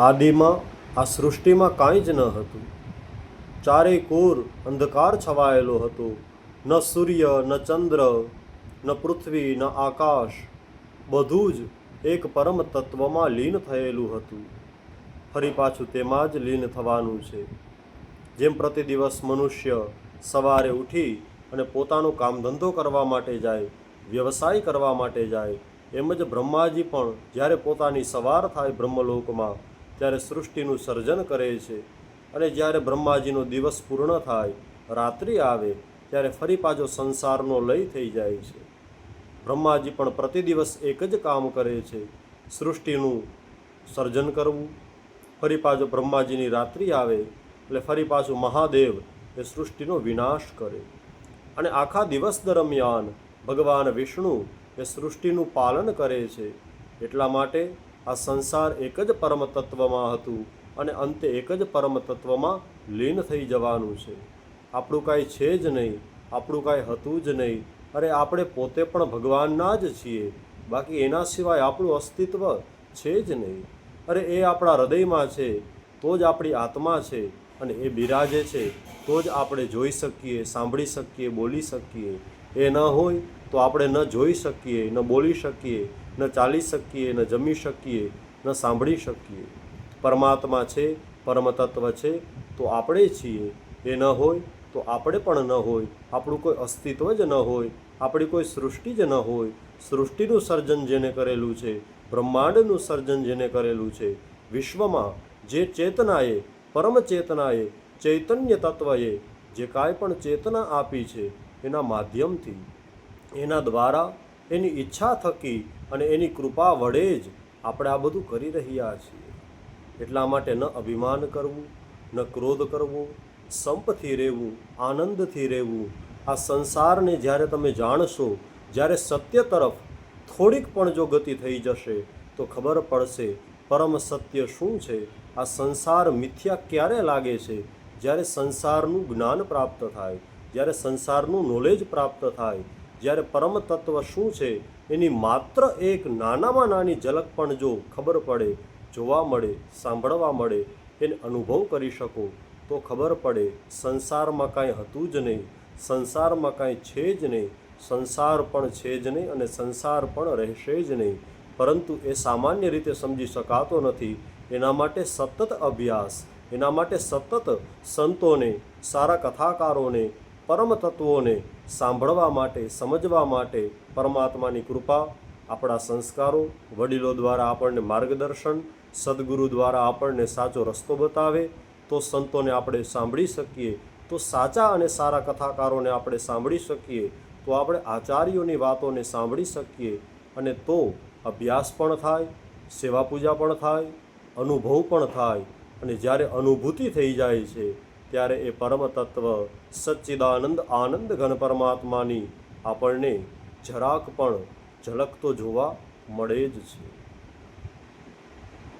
આદિમાં આ સૃષ્ટિમાં કાંઈ જ ન હતું. ચારેય કોર અંધકાર છવાયેલો હતો. ન સૂર્ય, ન ચંદ્ર, ન પૃથ્વી, ન આકાશ. બધું જ એક પરમ તત્વમાં લીન થયેલું હતું. ફરી પાછું તેમાં જ લીન થવાનું છે. જેમ પ્રતિ દિવસ મનુષ્ય સવારે ઉઠી અને પોતાનું કામ ધંધો કરવા માટે જાય, વ્યવસાય કરવા માટે જાય, એમ જ બ્રહ્માજી પણ જ્યારે પોતાની સવાર થાય બ્રહ્મલોકમાં ત્યારે સૃષ્ટિનું સર્જન કરે છે. અને જ્યારે બ્રહ્માજીનો દિવસ પૂર્ણ થાય, રાત્રિ આવે, ત્યારે ફરી પાછો સંસારનો લય થઈ જાય છે. બ્રહ્માજી પણ પ્રતિ દિવસ એક જ કામ કરે છે, સૃષ્ટિનું સર્જન કરવું. ફરી પાછો બ્રહ્માજીની રાત્રિ આવે, એટલે ફરી પાછું મહાદેવ એ સૃષ્ટિનો વિનાશ કરે. અને આખા દિવસ દરમિયાન ભગવાન વિષ્ણુ એ સૃષ્ટિનું પાલન કરે છે. એટલા માટે આ સંસાર એક જ પરમ તત્વમાં હતું અને અંતે એક જ પરમ તત્વમાં લીન થઈ જવાનું છે. આપણું કાંઈ છે જ નહીં, આપણું કાંઈ હતું જ નહીં. અરે, આપણે પોતે પણ ભગવાનના જ છીએ. બાકી એના સિવાય આપણું અસ્તિત્વ છે જ નહીં. અરે, એ આપણા હૃદયમાં છે, તો જ આપણી આત્મા છે અને એ બિરાજે છે, તો જ આપણે જોઈ શકીએ, સાંભળી શકીએ, બોલી શકીએ. એ ન હોય તો આપણે ન જોઈ શકીએ, ન બોલી શકીએ. ન ચાલી શકીએ, ન જમી શકીએ, ન સાંભળી શકીએ. પરમાત્મા છે, પરમતત્વ છે, તો આપણે છીએ. એ ન હોય તો આપણે પણ ન હોય. આપણું કોઈ અસ્તિત્વ જ ન હોય. આપણી કોઈ સૃષ્ટિ જ ન હોય. સૃષ્ટિનું સર્જન જેને કરેલું છે, બ્રહ્માંડનું સર્જન જેને કરેલું છે, વિશ્વમાં જે ચેતનાએ, પરમ ચેતનાએ, ચૈતન્ય તત્વએ જે કાંઈ પણ ચેતના આપી છે, એના માધ્યમથી, એના દ્વારા એની ઈચ્છા થકી અને એની કૃપા વડે જ આપણે આ બધું કરી રહ્યા છીએ. એટલા માટે ન અભિમાન કરવું, ન ક્રોધ કરવો, સંપથી રહેવું, આનંદથી રહેવું. આ સંસારને જ્યારે તમે જાણશો, જ્યારે સત્ય તરફ થોડીક પણ જો ગતિ થઈ જશે, તો ખબર પડશે પરમ સત્ય શું છે? આ સંસાર મિથ્યા ક્યારે લાગે છે? જ્યારે સંસારનું જ્ઞાન પ્રાપ્ત થાય, જ્યારે સંસારનું નોલેજ પ્રાપ્ત થાય જ્યારે પરમ તત્વ શું છે, એની માત્ર એક નાનામાં નાની ઝલક પણ જો ખબર પડે, જોવા મળે, સાંભળવા મળે, એને અનુભવ કરી શકો, તો ખબર પડે, સંસારમાં કાંઈ હતું જ નહીં, સંસારમાં કાંઈ છે જ નહીં, સંસાર પણ છે જ નહીં અને સંસાર પણ રહેશે જ નહીં. પરંતુ એ સામાન્ય રીતે સમજી શકાતો નથી. એના માટે સતત અભ્યાસ, એના માટે સતત સંતોને, સારા કથાકારોને પરમ તત્વોને સાંભળવા માટે, સમજવા માટે પરમાત્માની કૃપા, આપણા સંસ્કારો, વડીલો દ્વારા આપણને માર્ગદર્શન, સદગુરુ દ્વારા આપણને સાચો રસ્તો બતાવે, તો સંતોને આપણે સાંભળી શકીએ, તો સાચા અને સારા કથાકારોને આપણે સાંભળી શકીએ, તો આપણે આચાર્યોની વાતોને સાંભળી શકીએ અને તો અભ્યાસ પણ થાય, સેવા પૂજા પણ થાય, અનુભવ પણ થાય અને જ્યારે અનુભૂતિ થઈ જાય છે ત્યારે એ પરમ તત્વ સચ્ચિદાનંદ આનંદ ઘન પરમાત્માની આપણને જરાક પણ ઝલકતો જોવા મળે જ છે.